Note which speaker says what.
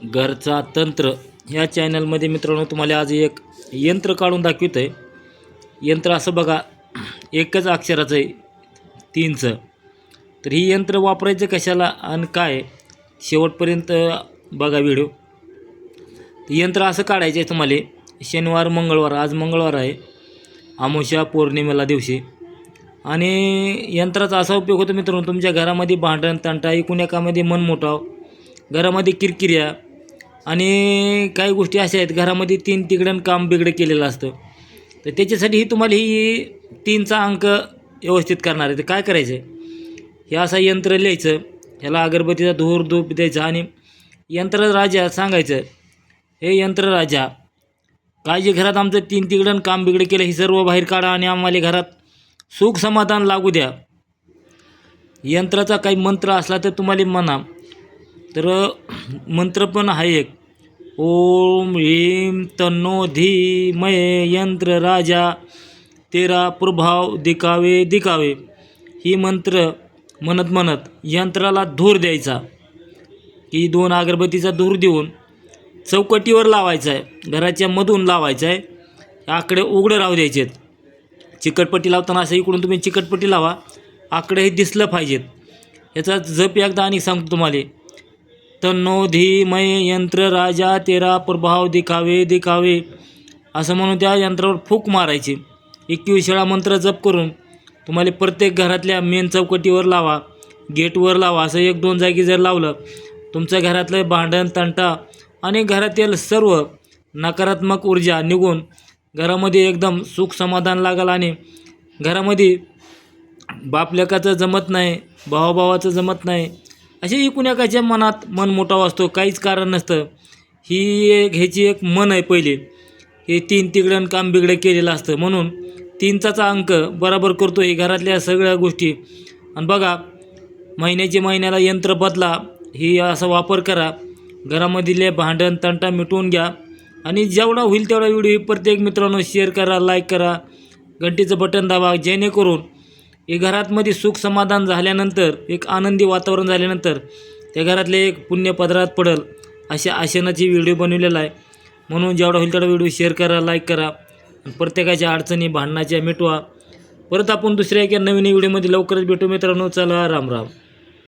Speaker 1: घरचा तंत्र ह्या चॅनलमध्ये मित्रांनो तुम्हाला आज एक यंत्र काढून दाखवित आहे यंत्र असं बघा एकच अक्षराचं आहे तीनचं. तर ही यंत्र वापरायचं कशाला आणि काय? शेवटपर्यंत बघा व्हिडिओ यंत्र असं काढायचं आहे तुम्हाला. शनिवार मंगळवार आज मंगळवार आहे. आमोशा पौर्णिमेला दिवशी. आणि यंत्राचा असा उपयोग होतो मित्रांनो तुमच्या घरामध्ये भांडण तंटा एकूण एकामध्ये मनमोटाव घरामध्ये किरकिऱ्या आणि काही गोष्टी अशा आहेत घरामध्ये तीन तिकडं काम बिगडं केलेलं असतं. तर त्याच्यासाठी ही तुम्हाला ही तीनचा अंक व्यवस्थित करणार आहे. तर काय करायचं आहे हे असं यंत्र लिहायचं ह्याला अगरबत्तीचा धूर धूप द्यायचा आणि यंत्र राजा सांगायचं. हे यंत्र राजा काय जे घरात आमचं तीन तिकडं काम बिगडं केलं हे सर्व बाहेर काढा आणि आम्हाला घरात सुख समाधान लागू द्या. यंत्राचा काही मंत्र असला तर तुम्हाला म्हणा. तर मंत्र पण आहे एक. ओम ह्रीम तन्नो धी मय यंत्र राजा तेरा प्रभाव दिकावे दिकावे ही मंत्र म्हणत म्हणत यंत्राला धूर द्यायचा. की दोन अगरबत्तीचा धूर देऊन चौकटीवर लावायचा आहे घराच्या मधून लावायचा आहे आकडे उघडे राहू द्यायचे आहेत चिकटपट्टी लावताना असं इकडून तुम्ही चिकटपट्टी लावा. आकडे हे दिसलं पाहिजेत. याचा जप एकदा आणि सांगतो तुम्हाला. तन्नो धीमय यंत्र राजा तेरा प्रभाव दिखावे दिखावे. असं म्हणून त्या यंत्रावर फूक मारायची. एकवीस वेळा मंत्र जप करून तुम्हाला प्रत्येक घरातल्या मेन चौकटीवर लावा गेटवर लावा असं एक दोन जागी जर लावलं तुमच्या घरातलं भांडण तंटा आणि घरातील सर्व नकारात्मक ऊर्जा निघून घरामध्ये एकदम सुख समाधान लागलं आणि घरामध्ये बापलेकाचं जमत नाही भावाभावाचं जमत नाही असे एकूण एकाच्या मनात मन मोठाव असतो काहीच कारण नसतं. ही एक ह्याची एक मन आहे पहिले. हे तीन तिकडं काम बिगडं केलेलं असतं. म्हणून तीनचाचा अंक बराबर करतो हे घरातल्या सगळ्या गोष्टी. आणि बघा महिन्याच्या महिन्याला यंत्र बदला ही असा वापर करा. घरामधले भांडण तंटा मिटवून घ्या. आणि जेवढा होईल तेवढा व्हिडिओ प्रत्येक मित्रांनो शेअर करा लाईक करा. घंटीचं बटन दाबा जेणेकरून हे घरातमध्ये सुख समाधान झाल्यानंतर एक आनंदी वातावरण झाल्यानंतर त्या घरातले एक पुण्य पदरात पडल अशा आशनाची व्हिडिओ बनवलेला आहे. म्हणून जेवढा होईल तेवढा व्हिडिओ शेअर करा लाईक करा प्रत्येकाच्या अडचणी भांडणाच्या मिटवा. परत आपण दुसऱ्या एका नवीन व्हिडिओमध्ये लवकरच भेटू मित्रांनो. चला राम राम.